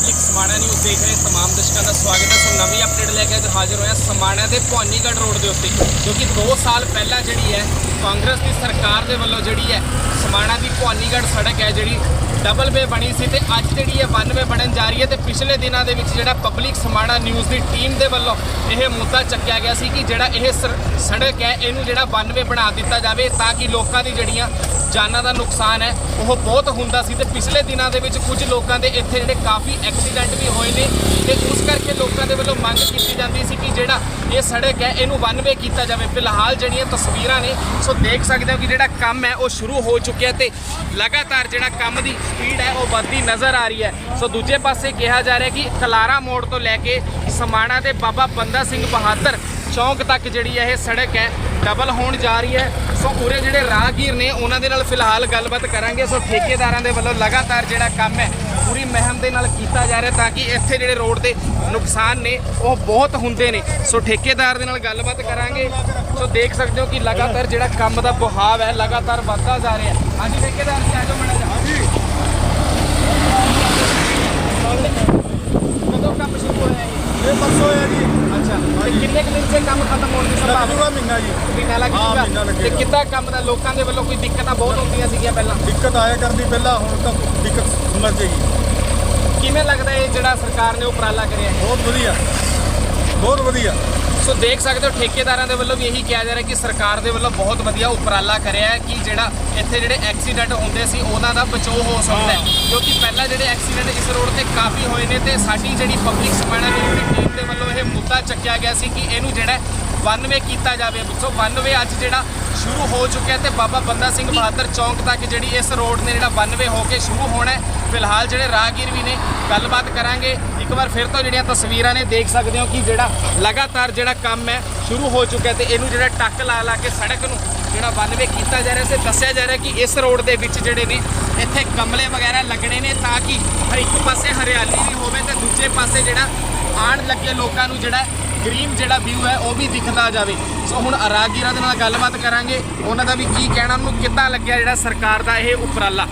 Public Samana news ਦੇਖ ਰਹੇ ਤਮਾਮ ਦਰਸ਼ਕਾਂ ਦਾ ਸਵਾਗਤ ਹੈ। ਸੋ ਨਵੀਂ ਅਪਡੇਟ ਲੈ ਕੇ ਅੱਜ ਹਾਜ਼ਰ ਹੋਇਆ ਸਮਾਣਾ ਦੇ ਭਵਾਨੀਗੜ੍ਹ ਰੋਡ ਦੇ ਉੱਤੇ ਕਿਉਂਕਿ 2 ਸਾਲ ਪਹਿਲਾਂ ਜਿਹੜੀ ਹੈ, ਕਾਂਗਰਸ ਦੀ ਸਰਕਾਰ ਦੇ ਵੱਲੋਂ ਜਿਹੜੀ ਹੈ, ਸਮਾਣਾ ਦੀ ਭਵਾਨੀਗੜ੍ਹ ਸੜਕ ਹੈ, ਜਿਹੜੀ ਡਬਲ ਵੇ ਬਣੀ ਸੀ ਤੇ ਅੱਜ ਜਿਹੜੀ ਹੈ ਵਨ ਵੇ ਬਣਨ ਜਾ ਰਹੀ ਹੈ ਤੇ ਪਿਛਲੇ ਦਿਨਾਂ ਦੇ ਵਿੱਚ ਜਿਹੜਾ ਪਬਲਿਕ ਸਮਾਣਾ ਨਿਊਜ਼ ਦੀ ਟੀਮ ਦੇ ਵੱਲੋਂ ਇਹ ਮੁੱਦਾ ਚੱਕਿਆ ਗਿਆ ਸੀ ਕਿ ਜਿਹੜਾ ਇਹ ਸਰ- ਸੜਕ ਹੈ, ਇਹਨੂੰ ਜਿਹੜਾ ਵਨ ਵੇ ਬਣਾ ਦਿੱਤਾ ਜਾਵੇ ਤਾਂ ਕਿ ਲੋਕਾਂ ਦੀ ਜਿਹੜੀਆਂ ਜਾਨਾਂ ਦਾ ਨੁਕਸਾਨ ਹੈ, ਉਹ ਬਹੁਤ ਹੁੰਦਾ ਸੀ ਤੇ ਪਿਛਲੇ ਦਿਨਾਂ ਦੇ ਵਿੱਚ ਕੁਝ ਲੋਕਾਂ ਦੇ ਇੱਥੇ ਜਿਹੜੇ ਕਾਫੀ ਐਕਸੀਡੈਂਟ ਵੀ ਹੋਏ ਨੇ ਤੇ ਉਸ ਕਰਕੇ ਲੋਕਾਂ ਦੇ ਵੱਲੋਂ ਮੰਗ ਕੀਤੀ ਜਾਂਦੀ ਸੀ ਕਿ ਜਿਹੜਾ ਇਹ ਸੜਕ ਹੈ, ਇਹਨੂੰ ਵਨ ਵੇ ਕੀਤਾ ਜਾਵੇ। ਫਿਲਹਾਲ ਜਿਹੜੀਆਂ ਤਸਵੀਰਾਂ ਨੇ, ਸੋ ਦੇਖ ਸਕਦੇ ਹੋ ਕਿ ਜਿਹੜਾ ਕੰਮ ਹੈ, ਉਹ ਸ਼ੁਰੂ ਹੋ ਚੁੱਕਿਆ ਤੇ ਲਗਾਤਾਰ ਜਿਹੜਾ ਕੰਮ ਦੀ ਸਪੀਡ ਹੈ, ਉਹ ਵੱਧਦੀ ਨਜ਼ਰ ਆ ਰਹੀ ਹੈ। ਸੋ ਦੂਜੇ ਪਾਸੇ ਕਿਹਾ ਜਾ ਰਿਹਾ ਕਿ ਕਲਾਰਾ ਮੋੜ ਤੋਂ ਲੈ ਕੇ ਸਮਾਣਾ ਦੇ ਬਾਬਾ ਬੰਦਾ ਸਿੰਘ ਬਹਾਦਰ ਚੌਂਕ ਤੱਕ ਜਿਹੜੀ ਹੈ, ਇਹ ਸੜਕ ਹੈ ਡਬਲ ਹੋਣ ਜਾ ਰਹੀ ਹੈ। ਸੋ ਉਰੇ ਜਿਹੜੇ ਰਾਹਗੀਰ ਨੇ, ਉਹਨਾਂ ਦੇ ਨਾਲ ਫਿਲਹਾਲ ਗੱਲਬਾਤ ਕਰਾਂਗੇ। ਸੋ ਠੇਕੇਦਾਰਾਂ ਦੇ ਵੱਲੋਂ ਲਗਾਤਾਰ ਜਿਹੜਾ ਕੰਮ ਹੈ ਪੂਰੀ ਮਹਿਮ ਦੇ ਨਾਲ ਕੀਤਾ ਜਾ ਰਿਹਾ ਤਾਂ ਕਿ ਇੱਥੇ ਜਿਹੜੇ ਰੋਡ ਦੇ ਨੁਕਸਾਨ ਨੇ ਉਹ ਬਹੁਤ ਹੁੰਦੇ ਨੇ। ਸੋ ਠੇਕੇਦਾਰ ਦੇ ਨਾਲ ਗੱਲਬਾਤ ਕਰਾਂਗੇ। ਸੋ ਦੇਖ ਸਕਦੇ ਹੋ ਕਿ ਲਗਾਤਾਰ ਜਿਹੜਾ ਕੰਮ ਦਾ ਬਹਾਵ ਹੈ ਲਗਾਤਾਰ ਵੱਧਦਾ ਜਾ ਰਿਹਾ। ਹੈ ਹਾਂਜੀ ਠੇਕੇਦਾਰ ਜੀ ਆਜੋ ਮੜਾ ਜੀ ਕਦੋਂ ਕੰਮ ਸ਼ੁਰੂ ਹੋਇਆ ਇਹ ਇਹ ਪਰਸੋਂ ਹੋਇਆ ਜੀ। ਅੱਛਾ ਤੇ ਕਿੰਨੇ ਕੁ ਦਿਨ ਸੇ ਕੰਮ ਖਤਮ ਹੋਣ ਦੀ ਸੰਭਾਵਨਾ? ਲੱਗੂਗਾ ਮਹੀਨਾ ਜੀ। ਮਹੀਨਾ ਲੱਗ ਹਾਂ, ਮਹੀਨਾ ਤੇ ਲੱਗੇਗਾ। ਕਿੱਦਾਂ ਕੰਮ ਦਾ ਲੋਕਾਂ ਦੇ ਵੱਲੋਂ ਕੋਈ ਦਿੱਕਤਾਂ ਬਹੁਤ ਹੁੰਦੀਆਂ ਸੀਗੀਆਂ ਪਹਿਲਾਂ? ਦਿੱਕਤ ਆਇਆ ਕਰਦੀ ਪਹਿਲਾਂ ਹੁਣ ਤਾਂ ਦਿੱਕਤ ਜੇਗੀ ਕਿਵੇਂ ਲੱਗਦਾ ਇਹ ਜਿਹੜਾ ਸਰਕਾਰ ਨੇ ਉਪਰਾਲਾ ਕਰਿਆ ਹੈ? ਬਹੁਤ ਵਧੀਆ। ਬਹੁਤ ਵਧੀਆ। ਸੋ ਦੇਖ ਸਕਦੇ ਹੋ ਠੇਕੇਦਾਰਾਂ ਦੇ ਵੱਲੋਂ ਵੀ ਇਹੀ ਕਿਹਾ ਜਾ ਰਿਹਾ ਕਿ ਸਰਕਾਰ ਦੇ ਵੱਲੋਂ ਬਹੁਤ ਵਧੀਆ ਉਪਰਾਲਾ ਕਰਿਆ ਹੈ ਕਿ ਜਿਹੜਾ ਇੱਥੇ ਜਿਹੜੇ ਐਕਸੀਡੈਂਟ ਹੁੰਦੇ ਸੀ ਉਹਨਾਂ ਦਾ ਬਚਾਓ ਹੋ ਸਕਦਾ ਹੈ। ਕਿਉਂਕਿ ਪਹਿਲਾਂ ਜਿਹੜੇ ਐਕਸੀਡੈਂਟ ਇਸ ਰੋਡ ਤੇ ਕਾਫੀ ਹੋਏ ਨੇ ਤੇ ਸਾਡੀ ਜਿਹੜੀ ਪਬਲਿਕ ਨਿਊਜ਼ ਦੀ ਟੀਮ ਦੇ ਵੱਲੋਂ ਇਹ ਮੁੱਦਾ ਚੱਕਿਆ ਗਿਆ ਸੀ ਕਿ ਇਹਨੂੰ ਜਿਹੜਾ ਵਨ ਵੇ ਕੀਤਾ ਜਾਵੇ। ਸੋ ਵਨ ਵੇ ਅੱਜ ਜਿਹੜਾ ਸ਼ੁਰੂ ਹੋ ਚੁੱਕਿਆ ਤੇ ਬਾਬਾ ਬੰਦਾ ਸਿੰਘ ਬਹਾਦਰ ਚੌਂਕ ਤੱਕ ਜਿਹੜੀ ਇਸ ਰੋਡ ਨੇ ਜਿਹੜਾ ਵਨ ਵੇ ਹੋ ਕੇ ਸ਼ੁਰੂ ਹੋਣਾ ਹੈ। ਫਿਲਹਾਲ ਜਿਹੜੇ ਰਾਹਗੀਰ ਵੀ ਨੇ, ਗੱਲਬਾਤ ਕਰਾਂਗੇ। ਇੱਕ ਵਾਰ ਫਿਰ ਤੋਂ ਜਿਹੜੀਆਂ ਤਸਵੀਰਾਂ ਨੇ, ਦੇਖ ਸਕਦੇ ਹੋ ਕਿ ਜਿਹੜਾ ਲਗਾਤਾਰ ਜਿਹੜਾ ਕੰਮ ਹੈ, ਸ਼ੁਰੂ ਹੋ ਚੁੱਕਿਆ ਤੇ ਇਹਨੂੰ ਜਿਹੜਾ ਟੱਕ ਲਾ ਲਾ ਕੇ ਸੜਕ ਨੂੰ ਜਿਹੜਾ ਵਨਵੇ ਕੀਤਾ ਜਾ ਰਿਹਾ ਤੇ ਦੱਸਿਆ ਜਾ ਰਿਹਾ ਕਿ ਇਸ ਰੋਡ ਦੇ ਵਿੱਚ ਜਿਹੜੇ ਨੇ, ਇੱਥੇ ਗਮਲੇ ਵਗੈਰਾ ਲੱਗਣੇ ਨੇ ਤਾਂ ਕਿ ਹਰ ਇੱਕ ਪਾਸੇ ਹਰਿਆਲੀ ਵੀ ਹੋਵੇ ਤੇ ਦੂਜੇ ਪਾਸੇ ਜਿਹੜਾ ਆਣ ਲੱਗੇ ਲੋਕਾਂ ਨੂੰ ਜਿਹੜਾ ਗ੍ਰੀਨ ਜਿਹੜਾ ਵਿਊ ਹੈ ਉਹ ਵੀ ਦਿਖਦਾ ਜਾਵੇ। ਸੋ ਹੁਣ ਰਾਹਗੀਰਾਂ ਦੇ ਨਾਲ ਗੱਲਬਾਤ ਕਰਾਂਗੇ। ਉਹਨਾਂ ਦਾ ਵੀ ਕੀ ਕਹਿਣਾ ਉਹਨੂੰ ਕਿੱਦਾਂ ਲੱਗਿਆ ਜਿਹੜਾ ਸਰਕਾਰ ਦਾ ਇਹ ਉਪਰਾਲਾ?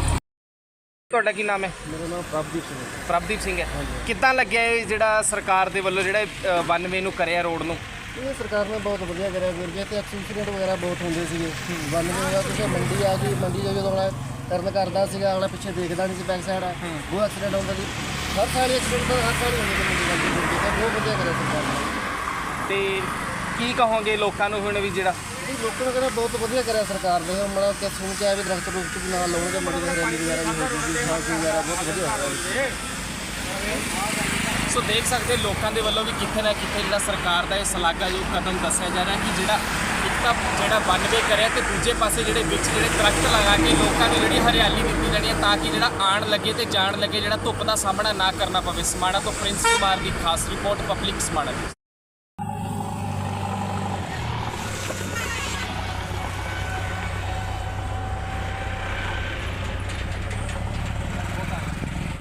ਤੁਹਾਡਾ ਕੀ ਨਾਮ ਹੈ? ਮੇਰਾ ਨਾਮ ਪ੍ਰਭਦੀਪ ਸਿੰਘ ਹੈ। ਪ੍ਰਭਦੀਪ ਸਿੰਘ ਹੈ। ਕਿੱਦਾਂ ਲੱਗਿਆ ਇਹ ਜਿਹੜਾ ਸਰਕਾਰ ਦੇ ਵੱਲੋਂ ਜਿਹੜਾ 92 ਨੂੰ ਕਰਿਆ ਰੋਡ ਨੂੰ? ਇਹ ਸਰਕਾਰ ਨੇ ਬਹੁਤ ਵਧੀਆ ਕਰਿਆ ਵੀਰ ਜੀ ਤੇ ਐਕਸੀਡੈਂਟ ਵਗੈਰਾ ਬਹੁਤ ਹੁੰਦੇ ਸੀਗੇ। ਬੰਦ ਦੇ ਤੁਸੀਂ ਮੰਡੀ ਆ ਗਈ ਮੰਡੀ ਜਦੋਂ ਅਗਲਾ ਟਰਨ ਕਰਦਾ ਸੀਗਾ ਅਗਲਾ ਪਿੱਛੇ ਦੇਖਦਾ ਨਹੀਂ ਸੀ ਬੈਕ ਸਾਈਡ ਆ। ਉਹ ਐਕਸੀਡੈਂਟ ਹੁੰਦਾ ਸੀ। ਹਰ ਸਾਲ ਐਕਸੀਡੈਂਟ ਹਰ ਸਾਲ ਹੀ ਹੁੰਦੇ ਨੇ ਬਹੁਤ ਵਧੀਆ ਕਰਿਆ ਸਰਕਾਰ ਨੇ ਤੇ ਕੀ ਕਹੋਗੇ ਲੋਕਾਂ ਨੂੰ ਹੁਣ ਵੀ ਜਿਹੜਾ? ਇਹ ਲੋਕਾਂ ਨੇ ਕਹਿੰਦਾ ਬਹੁਤ ਵਧੀਆ ਕਰਿਆ ਸਰਕਾਰ ਨੇ। ਮਤਲਬ ਕਿ ਸੁਣ ਕੇ ਆਇਆ ਵੀ ਦਰਖਤ ਰੁਖਤ ਵੀ ਨਾਲ ਲਾਉਣਗੇ ਮੰਡੀ ਦੇ ਰੈਲੀ ਵਗੈਰਾ ਵੀ ਹੋ ਜੂਗੀ ਖਾਸ ਵਗੈਰਾ ਬਹੁਤ ਵਧੀਆ ਹੋ ਗਿਆ ਸੋ ਦੇਖ ਸਕਦੇ ਲੋਕਾਂ ਦੇ ਵੱਲੋਂ ਵੀ ਕਿੱਥੇ ਨਾ ਕਿੱਥੇ ਜਿਹੜਾ ਸਰਕਾਰ ਦਾ ਇਹ ਸਲਾਘਾਯੋਗ ਕਦਮ ਦੱਸਿਆ ਜਾ ਰਿਹਾ ਕਿ ਜਿਹੜਾ ਇੱਕ ਤਾਂ ਜਿਹੜਾ ਵਨਵੇ ਕਰਿਆ ਤੇ ਦੂਜੇ ਪਾਸੇ ਜਿਹੜੇ ਵਿੱਚ ਜਿਹੜੇ ਦਰਖਤ ਲਗਾ ਕੇ ਲੋਕਾਂ ਨੂੰ ਜਿਹੜੀ ਹਰਿਆਲੀ ਦਿੱਤੀ ਜਾਣੀ ਹੈ ਤਾਂ ਕਿ ਜਿਹੜਾ ਆਣ ਲੱਗੇ ਤੇ ਜਾਣ ਲੱਗੇ ਜਿਹੜਾ ਧੁੱਪ ਦਾ ਸਾਹਮਣਾ ਨਾ ਕਰਨਾ ਪਵੇ। ਸਮਾਣਾ ਤੋਂ ਪ੍ਰਿੰਸ ਕੁਮਾਰ ਦੀ ਖਾਸ ਰਿਪੋਰਟ, ਪਬਲਿਕ ਸਮਾਣਾ।